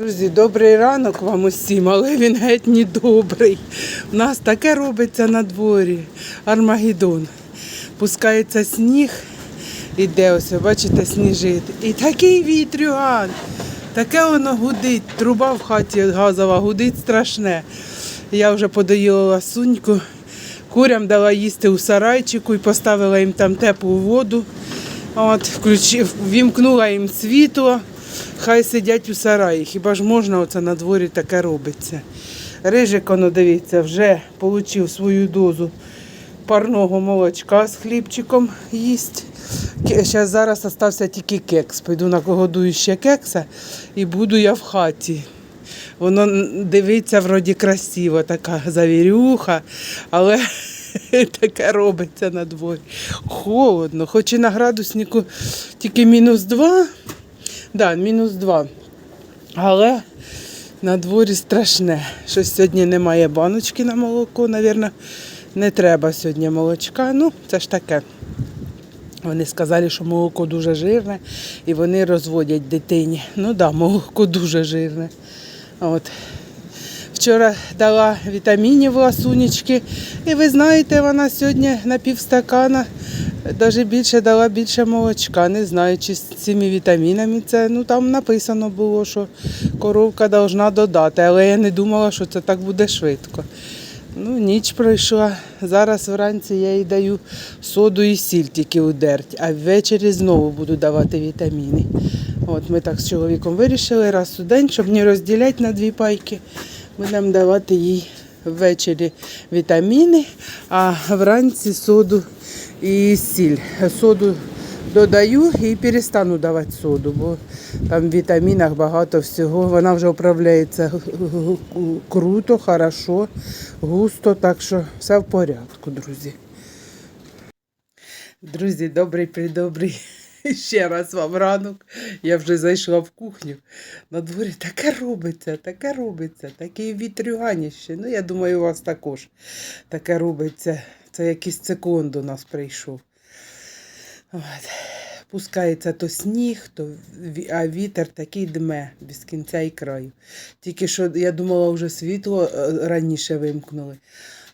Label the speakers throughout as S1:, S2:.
S1: Друзі, добрий ранок вам усім, але він геть не добрий. У нас таке робиться на дворі. Армагеддон. Пускається сніг, іде ось, бачите, сніжить. І такий вітрюган. Таке воно гудить. Труба в хаті газова гудить страшне. Я вже подоїла ласуньку. Курям дала їсти у сарайчику і поставила їм там теплу воду. От, включив, вімкнула їм світло. Хай сидять у сараї. Хіба ж можна оце на дворі таке робиться? Рижик, воно, дивіться, вже отримав свою дозу парного молочка з хлібчиком їсть. Зараз зараз залишився тільки кекс. Пойду накогодую ще кекса і буду я в хаті. Воно дивиться вроді красиво, така завірюха, але таке робиться на дворі. Холодно, хоч і на градуснику тільки мінус два. Да, мінус два. Але на дворі страшне. Щось сьогодні немає баночки на молоко, навірно, не треба сьогодні молочка. Ну, це ж таке. Вони сказали, що молоко дуже жирне і вони розводять дитині. Ну так, да, молоко дуже жирне. От. Вчора дала вітамінів ласунечки, і ви знаєте, вона сьогодні на півстакана навіть більше дала більше молочка. Не знаю, чи з цими вітамінами це. Ну там написано було, що коровка повинна додати, але я не думала, що це так буде швидко. Ну, ніч пройшла. Зараз вранці я їй даю соду і сіль тільки удерть, а ввечері знову буду давати вітаміни. От ми так з чоловіком вирішили раз у день, щоб не розділяти на дві пайки. Будемо давати їй ввечері вітаміни, а вранці соду і сіль. Соду додаю і перестану давати соду, бо там в вітамінах багато всього. Вона вже управляється круто, хорошо, густо, так що все в порядку, друзі. Друзі, добрий придобрий. Ще раз вам ранок. Я вже зайшла в кухню. На дворі таке робиться, таке робиться, таке вітрюганіще. Ну, я думаю, у вас також таке робиться. Це якийсь циклон до нас прийшов. От. Пускається то сніг, то а вітер такий дме без кінця і краю. Тільки що я думала, вже світло е, раніше вимкнули,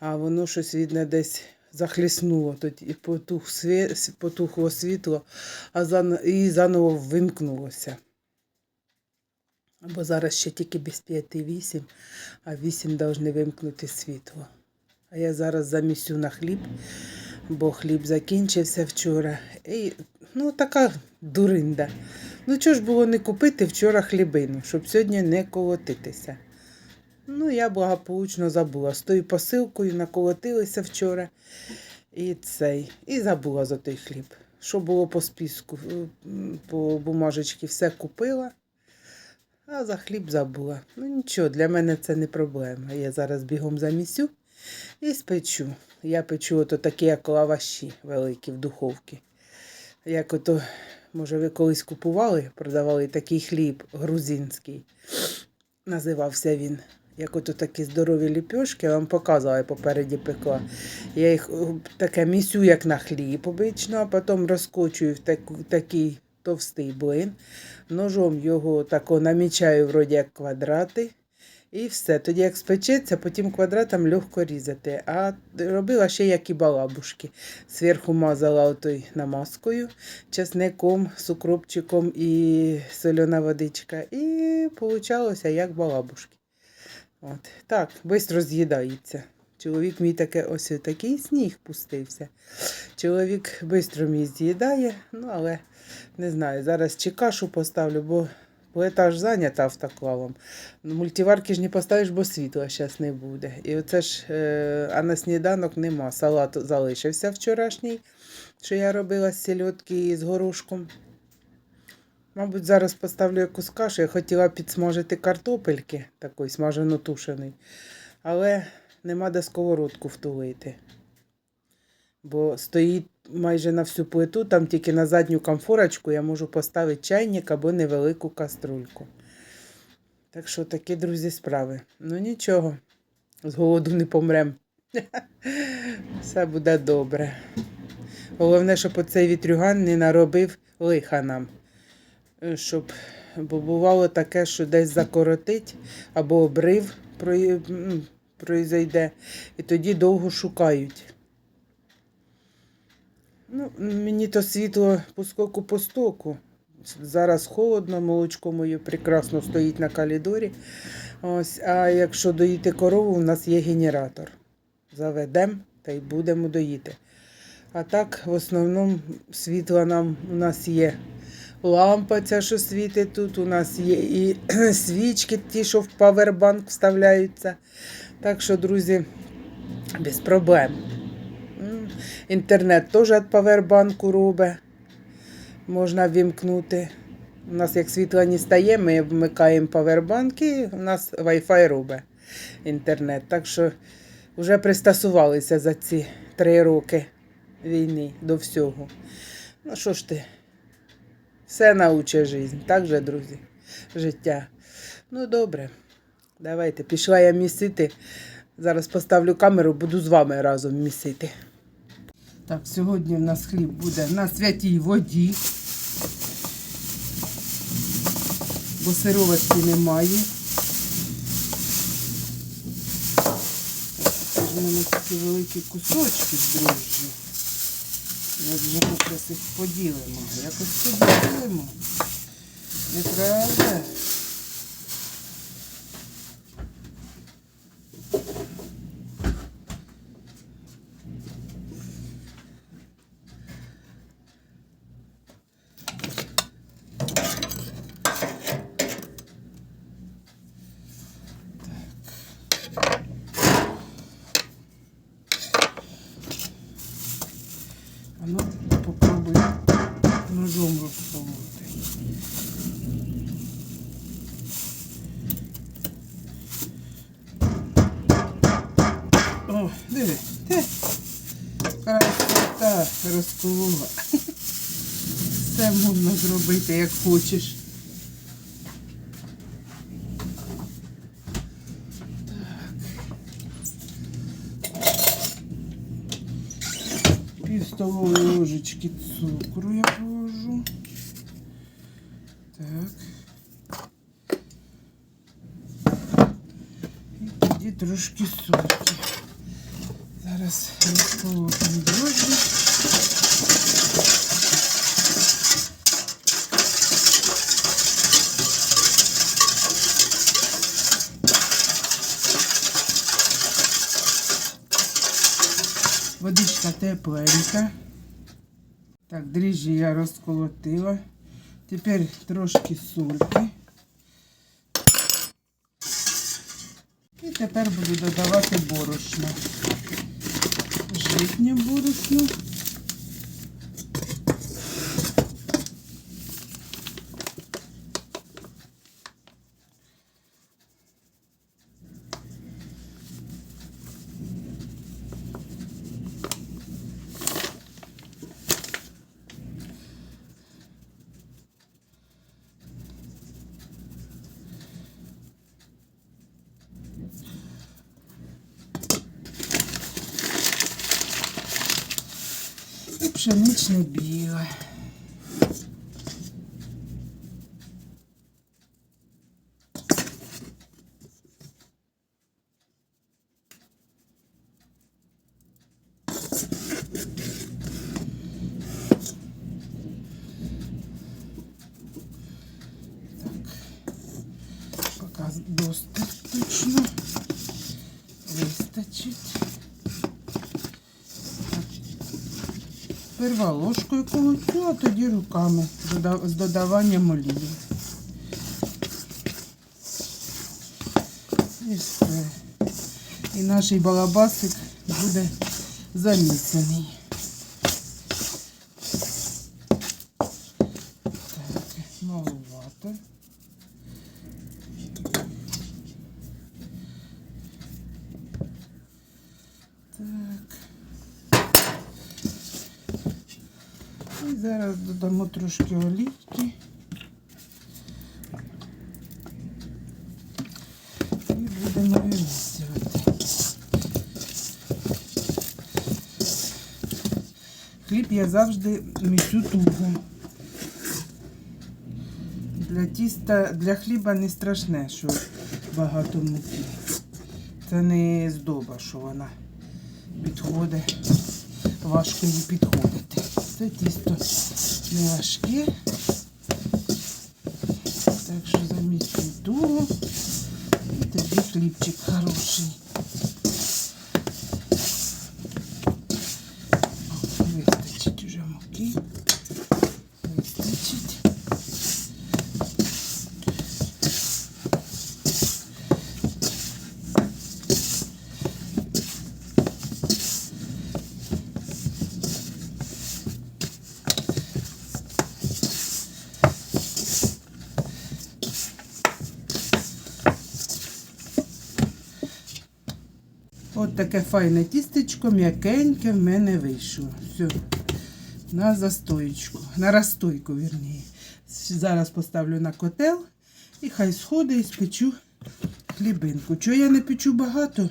S1: а воно щось видно десь захліснуло. Тоді потух сві... потухло світло, а зан... і заново вимкнулося. Бо зараз ще тільки без 5-8, а 8 повинні вимкнути світло. А я зараз замісю на хліб, бо хліб закінчився вчора. І, ну, така дуринда. Ну, чого ж було не купити вчора хлібину, щоб сьогодні не колотитися. Ну, я благополучно забула. З тою посилкою наколотилися вчора. І цей. І забула за той хліб. Що було по списку, е, по бумажечці, все купила. А за хліб забула. Ну нічого, для мене це не проблема. Я зараз бігом замісю і спечу. Я печу ото такі, як лаваші великі в духовці. Як ото, може, ви колись купували, продавали такий хліб грузинський. Називався він. Як ото такі здорові ліпьошки, я вам показувала, я попереді пекла. Я їх таке місю, як на хліб обично, а потім розкочую в таку, такий товстий блин. Ножом його тако намічаю вроді як квадрати. І все. Тоді як спечеться, потім квадратом легко різати. А робила ще як і балабушки. Зверху мазала отой намазкою, чесником, з укропчиком і солена водичка. І получалося як балабушки. От. Так, швидко з'їдається. Чоловік мій таке ось такий сніг пустився. Чоловік швидко мій з'їдає, ну але не знаю, зараз чи кашу поставлю, бо плита ж зайнята автоклавом. Ну, Мультиварки ж не поставиш, бо світла зараз не буде. І оце ж, е, а на сніданок нема. Салат залишився вчорашній, що я робила з сільотки і з горошком. Мабуть, зараз поставлю якусь кашу. Я хотіла підсмажити картопельки, такої смажено-тушеної, але нема де сковородку втулити. Бо стоїть майже на всю плиту, там тільки на задню камфорочку я можу поставити чайник або невелику каструльку. Так що такі, друзі, справи. Ну нічого, з голоду не помрем. Все буде добре. Головне, щоб оцей вітрюган не наробив лиха нам. Е, Щоб Бо бувало таке, що десь закоротить або обрив произойде, і тоді довго шукають. Ну, мені то світло по скоку по стоку. Зараз холодно, молочко моє прекрасно стоїть на калідорі. Ось, а якщо доїти корову, у нас є генератор. Заведемо та й будемо доїти. А так, в основному, світла нам у нас є лампа, ця, що світить тут. У нас є і свічки, ті, що в павербанк вставляються. Так що, друзі, без проблем. Інтернет теж від павербанку робить. Можна вімкнути. У нас як світла не стає, ми вмикаємо павербанк і у нас Wi-Fi робить інтернет. Так що вже пристосувалися за ці три роки війни до всього. Ну що ж ти? Все научить життя, так же, друзі? Життя. Ну, добре. Давайте, пішла я місити. Зараз поставлю камеру, буду з вами разом місити. Так, сьогодні в нас хліб буде на святій воді. Бо сироватки немає. В мене такі великі кусочки дрожжі. Як же ми їх поділимо? Якось поділимо. Неправда? Розколола. Все можна зробити, як хочеш. Пів ложечки цукру я положу. Так. І тоді трошки сольки. Зараз розколотимо дрожжі. Водичка тепленька. Так, дріжджі я розколотила. Тепер трошки сольки. І тепер буду додавати борошно. Житнє борошно. пшеничне біле. достаточно выстачить. Перва ложкою колотю, а тоді руками з додаванням олії. І все. І наш балабасик буде замісений. Так, маловато. Так. І зараз додамо трошки олівки. І будемо вимісювати. Хліб я завжди місю туго. Для тіста, для хліба не страшне, що багато муки. Це не здоба, що вона підходить. Важко їй підходити. Це тісто не важке. Так що замістимо туго. І хороший. О, Вистачить уже муки. Вистачить. От таке файне тістечко, м'якеньке в мене вийшло. Все. На застоєчку, на розстойку, вірніше. Зараз поставлю на котел і хай сходить і спечу хлібинку. Чого я не печу багато?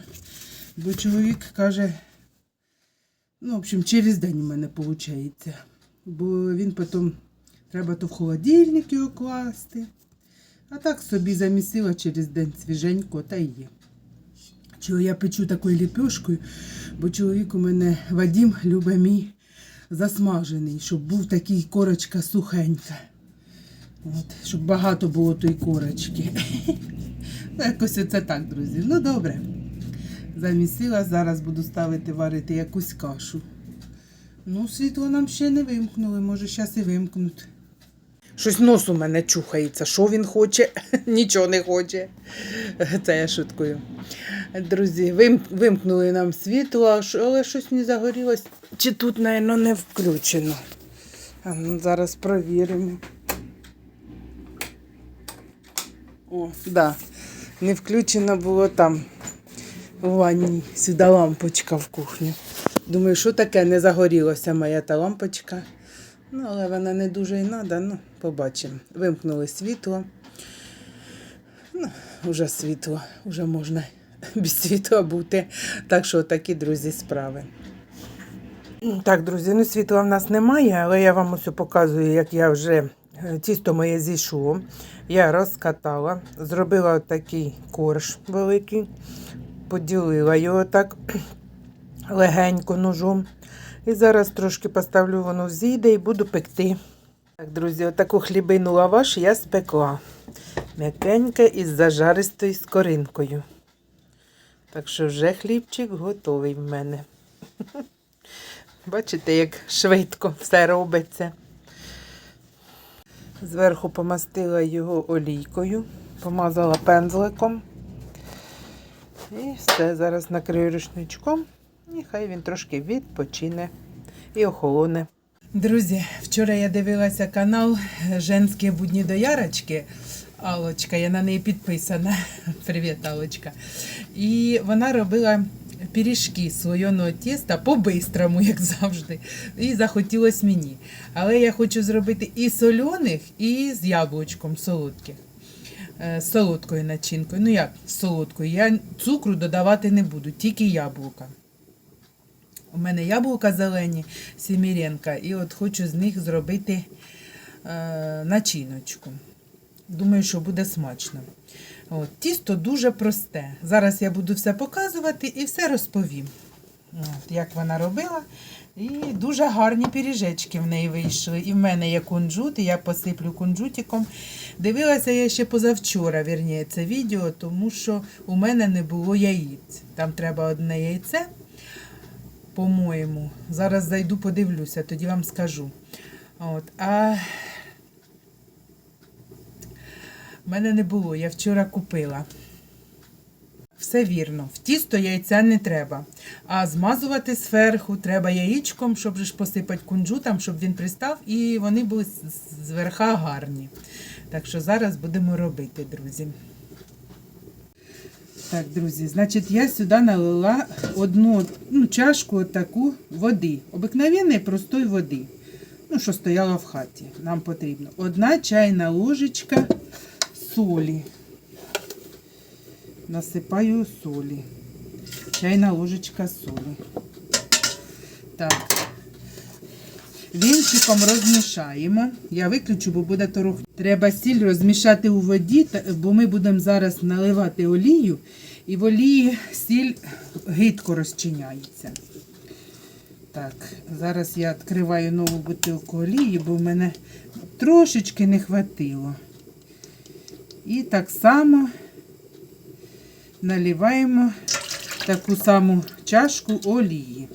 S1: Бо чоловік каже, ну, в общем, через день у мене виходить. Бо він потім треба то в холодильник його класти. А так собі замісила через день свіженько та є. Чого я печу такою ліпешкою, бо чоловік у мене Вадім любить мій засмажений, щоб був такий корочка сухенька. От, щоб багато було тої корочки. Ну, якось це так, друзі. Ну добре. Замісила, зараз буду ставити варити якусь кашу. Ну, світло нам ще не вимкнули, може зараз і вимкнуть. Щось нос у мене чухається. Що він хоче? Нічого не хоче. Це я шуткую. Друзі, вимкнули нам світло, але щось не загорілось. Чи тут, напевно, не включено. А ну, зараз провіримо. О, да. Не включено було там у ванні. Сюди лампочка в кухню. Думаю, що таке не загорілося моя та лампочка. Ну, але вона не дуже і треба, ну, побачимо. Вимкнули світло. Ну, вже світло, вже можна без світла бути. Так що такі, друзі, справи. Так, друзі, ну світла в нас немає, але я вам ось показую, як я вже е, тісто моє зійшло. Я розкатала, зробила такий корж великий, поділила його так легенько ножом. І зараз трошки поставлю воно зійде і буду пекти. Так, друзі, отаку хлібину лаваш я спекла. М'якенька із зажаристою скоринкою. Так що вже хлібчик готовий в мене. Бачите, як швидко все робиться. Зверху помастила його олійкою, помазала пензликом. І все, зараз накрию рушничком. І хай він трошки відпочине і охолоне. Друзі, вчора я дивилася канал Женські будні доярочки. Алочка, я на неї підписана. Привіт, Алочка. І вона робила пиріжки слоєного тіста по-бистрому, як завжди. І захотілося мені. Але я хочу зробити і соляних, і з яблучком солодких. Е, З солодкою начинкою. Ну як з солодкою? Я цукру додавати не буду, тільки яблука. У мене яблука зелені, сіміренка, і от хочу з них зробити е, начиночку. Думаю, що буде смачно. От, тісто дуже просте. Зараз я буду все показувати і все розповім. От, як вона робила. І дуже гарні пиріжечки в неї вийшли. І в мене є кунжут, і я посиплю кунжутиком. Дивилася я ще позавчора, вірніше, це відео, тому що у мене не було яїць. Там треба одне яйце, по-моєму. Зараз зайду, подивлюся, тоді вам скажу. От, а в мене не було, я вчора купила. Все вірно. В тісто яйця не треба. А змазувати зверху треба яєчком, щоб ж посипати кунжутом, щоб він пристав і вони були зверха гарні. Так що зараз будемо робити, друзі. Так, друзі, значить, я сюди налила одну ну, чашку таку води. Обикновенної простої води. Ну, що стояла в хаті. Нам потрібно. Одна чайна ложечка солі. Насипаю солі. Чайна ложечка солі. Так. Він вінчиком розмішаємо. Я виключу, бо буде торох. Треба сіль розмішати у воді, бо ми будемо зараз наливати олію, і в олії сіль гидко розчиняється. Так, зараз я відкриваю нову бутилку олії, бо в мене трошечки не хватило. І так само наливаємо таку саму чашку олії.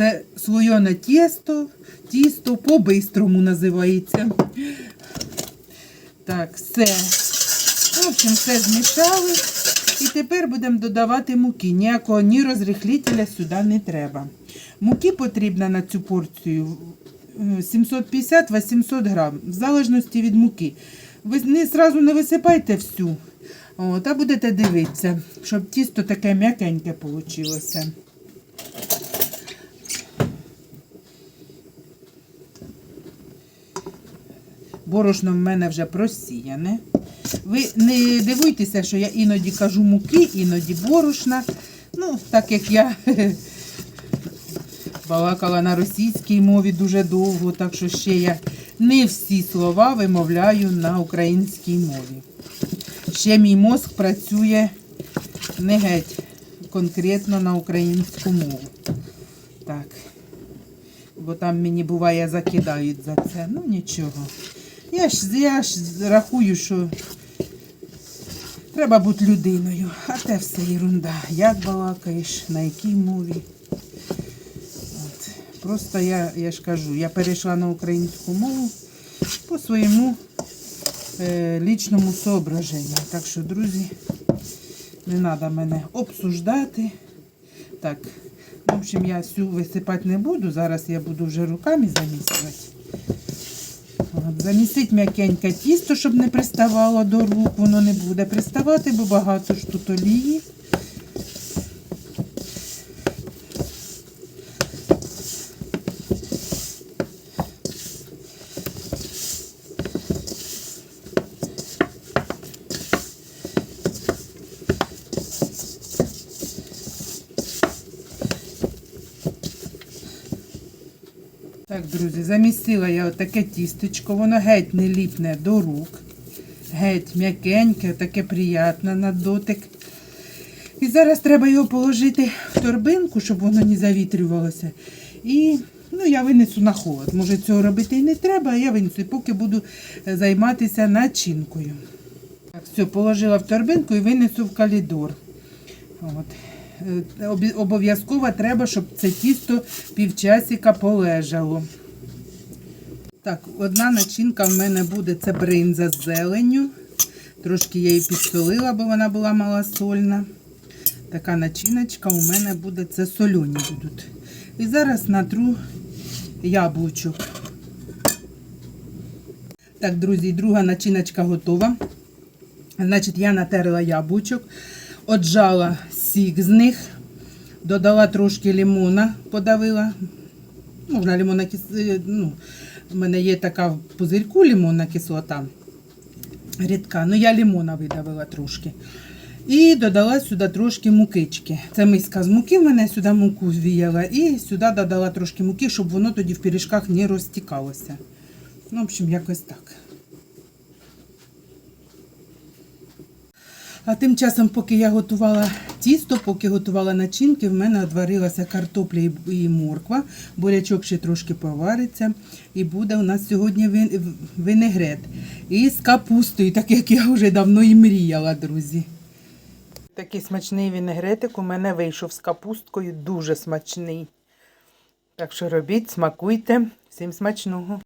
S1: Це слойоне тісто, тісто по-бистрому називається. Так, все. В общем, все змішали. І тепер будемо додавати муки. Ніякого ні розрихлителя сюди не треба. Муки потрібно на цю порцію е, 750-800 грам, в залежності від муки. Ви не зразу не висипайте всю, от, а будете дивитися, щоб тісто таке м'якеньке вийшло. Борошно в мене вже просіяне. Ви не дивуйтеся, що я іноді кажу муки, іноді борошна. Ну, так як я балакала на російській мові дуже довго, так що ще я не всі слова вимовляю на українській мові. Ще мій мозк працює не геть конкретно на українську мову. Так. Бо там мені буває закидають за це. Ну нічого. Я ж, я ж рахую, що треба бути людиною, а те все ерунда. Як балакаєш, на якій мові. От. Просто я, я ж кажу, я перейшла на українську мову по своєму е, лічному соображенню. Так що, друзі, не треба мене обсуждати. Так, в общем, я всю висипати не буду. Зараз я буду вже руками замісувати. Замісить м'якеньке тісто, щоб не приставало до рук, воно не буде приставати, бо багато ж тут олії. Так, друзі, замісила я отаке тістечко, воно геть не ліпне до рук. Геть м'якеньке, таке приятне на дотик. І зараз треба його положити в торбинку, щоб воно не завітрювалося. І ну, я винесу на холод. Може, цього робити і не треба, а я винесу, поки буду е, займатися начинкою. Так, все, положила в торбинку і винесу в калідор. От. Е, Обов'язково треба, щоб це тісто півчасика полежало. Так, одна начинка в мене буде це бринза з зеленню. Трошки я її підсолила, бо вона була малосольна. Така начиночка у мене буде це сольоні будуть. І зараз натру яблучок. Так, друзі, друга начиночка готова. Значить, я натерла яблучок, отжала сік з них, додала трошки лимона, подавила. Можна лимонна кис... е, ну, У мене є така в пузирьку лимонна кислота рідка. Ну, я лимона видавила трошки. І додала сюди трошки мукички. Це миска з муки в мене сюди муку звіяла. І сюди додала трошки муки, щоб воно тоді в пиріжках не розтікалося. Ну, в общем, якось так. А тим часом, поки я готувала тісто, поки готувала начинки, в мене відварилася картопля і- морква. Бурячок ще трошки повариться. І буде у нас сьогодні винегрет. І з капустою, так як я вже давно і мріяла, друзі. Такий смачний вінегретик у мене вийшов з капусткою, дуже смачний. Так що робіть, смакуйте. Всім смачного.